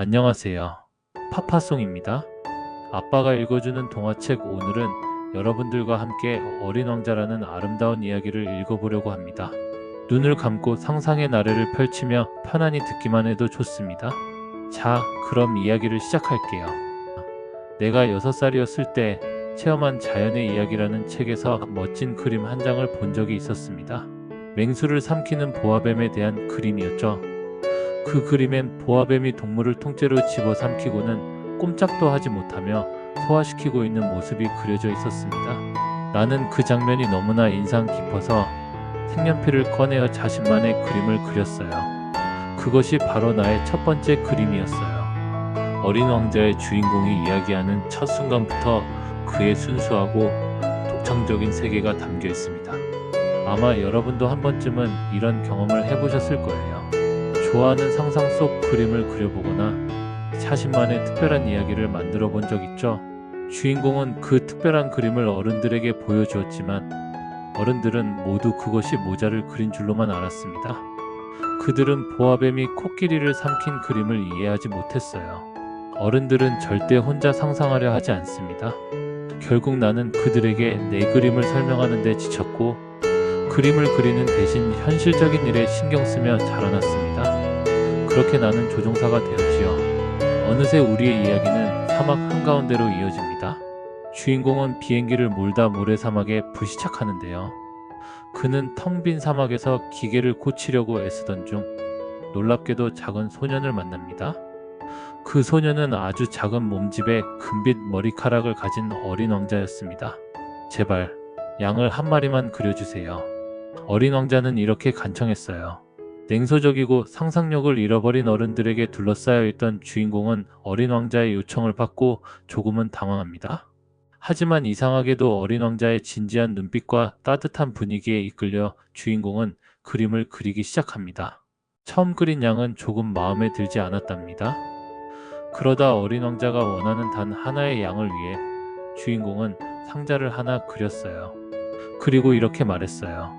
안녕하세요. 파파송입니다. 아빠가 읽어주는 동화책 오늘은 여러분들과 함께 어린 왕자라는 아름다운 이야기를 읽어보려고 합니다. 눈을 감고 상상의 나래를 펼치며 편안히 듣기만 해도 좋습니다. 자, 그럼 이야기를 시작할게요. 내가 6살이었을 때 체험한 자연의 이야기라는 책에서 멋진 그림 한 장을 본 적이 있었습니다. 맹수를 삼키는 보아뱀에 대한 그림이었죠. 그 그림엔 보아뱀이 동물을 통째로 집어삼키고는 꼼짝도 하지 못하며 소화시키고 있는 모습이 그려져 있었습니다. 나는 그 장면이 너무나 인상 깊어서 색연필을 꺼내어 자신만의 그림을 그렸어요. 그것이 바로 나의 첫 번째 그림이었어요. 어린 왕자의 주인공이 이야기하는 첫 순간부터 그의 순수하고 독창적인 세계가 담겨 있습니다. 아마 여러분도 한 번쯤은 이런 경험을 해보셨을 거예요. 좋아하는 상상 속 그림을 그려보거나 자신만의 특별한 이야기를 만들어 본 적 있죠? 주인공은 그 특별한 그림을 어른들에게 보여주었지만 어른들은 모두 그것이 모자를 그린 줄로만 알았습니다. 그들은 보아뱀이 코끼리를 삼킨 그림을 이해하지 못했어요. 어른들은 절대 혼자 상상하려 하지 않습니다. 결국 나는 그들에게 내 그림을 설명하는 데 지쳤고 그림을 그리는 대신 현실적인 일에 신경 쓰며 자라났습니다. 그렇게 나는 조종사가 되었지요. 어느새 우리의 이야기는 사막 한가운데로 이어집니다. 주인공은 비행기를 몰다 모래 사막에 불시착하는데요. 그는 텅 빈 사막에서 기계를 고치려고 애쓰던 중 놀랍게도 작은 소년을 만납니다. 그 소년은 아주 작은 몸집에 금빛 머리카락을 가진 어린 왕자였습니다. 제발 양을 한 마리만 그려주세요. 어린 왕자는 이렇게 간청했어요. 냉소적이고 상상력을 잃어버린 어른들에게 둘러싸여 있던 주인공은 어린 왕자의 요청을 받고 조금은 당황합니다. 하지만 이상하게도 어린 왕자의 진지한 눈빛과 따뜻한 분위기에 이끌려 주인공은 그림을 그리기 시작합니다. 처음 그린 양은 조금 마음에 들지 않았답니다. 그러다 어린 왕자가 원하는 단 하나의 양을 위해 주인공은 상자를 하나 그렸어요. 그리고 이렇게 말했어요.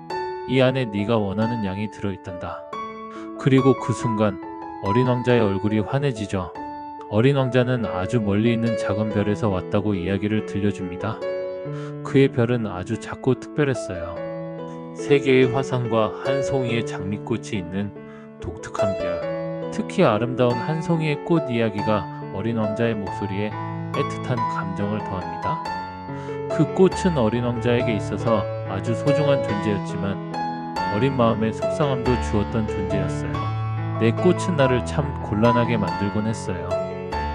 이 안에 네가 원하는 양이 들어있단다. 그리고 그 순간 어린 왕자의 얼굴이 환해지죠. 어린 왕자는 아주 멀리 있는 작은 별에서 왔다고 이야기를 들려줍니다. 그의 별은 아주 작고 특별했어요. 세 개의 화산과 한 송이의 장미꽃이 있는 독특한 별. 특히 아름다운 한 송이의 꽃 이야기가 어린 왕자의 목소리에 애틋한 감정을 더합니다. 그 꽃은 어린 왕자에게 있어서 아주 소중한 존재였지만 어린 마음에 속상함도 주었던 존재였어요. 내 꽃은 나를 참 곤란하게 만들곤 했어요.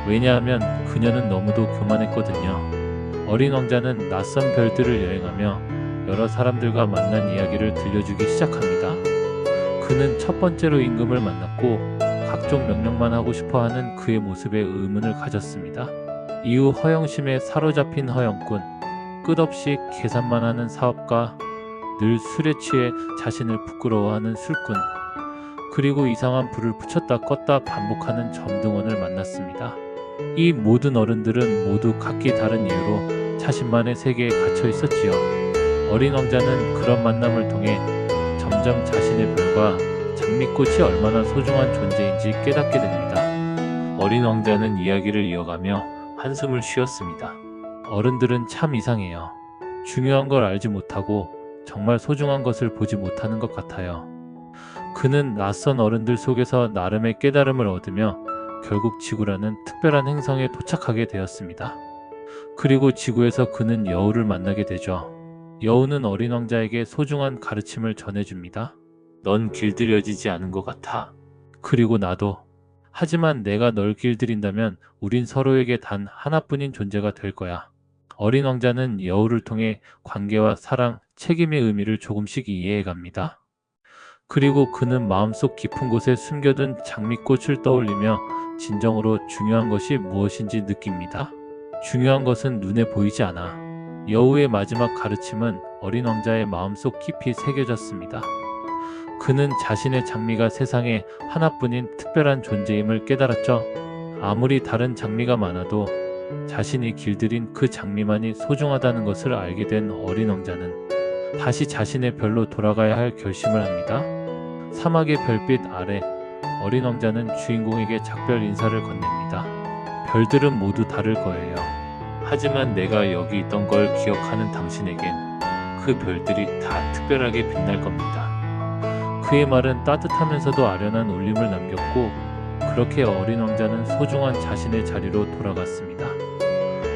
왜냐하면 그녀는 너무도 교만했거든요. 어린 왕자는 낯선 별들을 여행하며 여러 사람들과 만난 이야기를 들려주기 시작합니다. 그는 첫 번째로 임금을 만났고 각종 명령만 하고 싶어 하는 그의 모습에 의문을 가졌습니다. 이후 허영심에 사로잡힌 허영꾼, 끝없이 계산만 하는 사업가, 늘 술에 취해 자신을 부끄러워하는 술꾼, 그리고 이상한 불을 붙였다 껐다 반복하는 점등원을 만났습니다. 이 모든 어른들은 모두 각기 다른 이유로 자신만의 세계에 갇혀 있었지요. 어린 왕자는 그런 만남을 통해 점점 자신의 별과 장미꽃이 얼마나 소중한 존재인지 깨닫게 됩니다. 어린 왕자는 이야기를 이어가며 한숨을 쉬었습니다. 어른들은 참 이상해요. 중요한 걸 알지 못하고 정말 소중한 것을 보지 못하는 것 같아요. 그는 낯선 어른들 속에서 나름의 깨달음을 얻으며 결국 지구라는 특별한 행성에 도착하게 되었습니다. 그리고 지구에서 그는 여우를 만나게 되죠. 여우는 어린 왕자에게 소중한 가르침을 전해줍니다. 넌 길들여지지 않은 것 같아. 그리고 나도. 하지만 내가 널 길들인다면 우린 서로에게 단 하나뿐인 존재가 될 거야. 어린 왕자는 여우를 통해 관계와 사랑, 책임의 의미를 조금씩 이해해 갑니다. 그리고 그는 마음속 깊은 곳에 숨겨둔 장미꽃을 떠올리며 진정으로 중요한 것이 무엇인지 느낍니다. 중요한 것은 눈에 보이지 않아. 여우의 마지막 가르침은 어린 왕자의 마음속 깊이 새겨졌습니다. 그는 자신의 장미가 세상에 하나뿐인 특별한 존재임을 깨달았죠. 아무리 다른 장미가 많아도 자신이 길들인 그 장미만이 소중하다는 것을 알게 된 어린 왕자는 다시 자신의 별로 돌아가야 할 결심을 합니다. 사막의 별빛 아래 어린 왕자는 주인공에게 작별 인사를 건넵니다. 별들은 모두 다를 거예요. 하지만 내가 여기 있던 걸 기억하는 당신에겐 그 별들이 다 특별하게 빛날 겁니다. 그의 말은 따뜻하면서도 아련한 울림을 남겼고 그렇게 어린 왕자는 소중한 자신의 자리로 돌아갔습니다.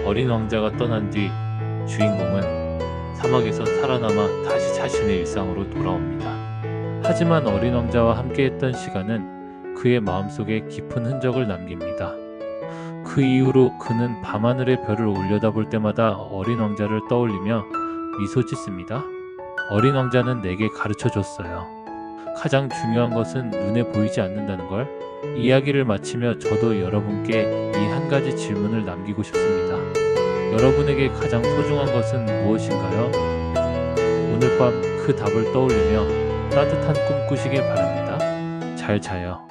어린 왕자가 떠난 뒤 주인공은 사막에서 살아남아 다시 자신의 일상으로 돌아옵니다. 하지만 어린 왕자와 함께했던 시간은 그의 마음속에 깊은 흔적을 남깁니다. 그 이후로 그는 밤하늘의 별을 올려다볼 때마다 어린 왕자를 떠올리며 미소 짓습니다. 어린 왕자는 내게 가르쳐 줬어요. 가장 중요한 것은 눈에 보이지 않는다는 걸. 이야기를 마치며 저도 여러분께 이 한 가지 질문을 남기고 싶습니다. 여러분에게 가장 소중한 것은 무엇인가요? 오늘 밤 그 답을 떠올리며 따뜻한 꿈 꾸시길 바랍니다. 잘 자요.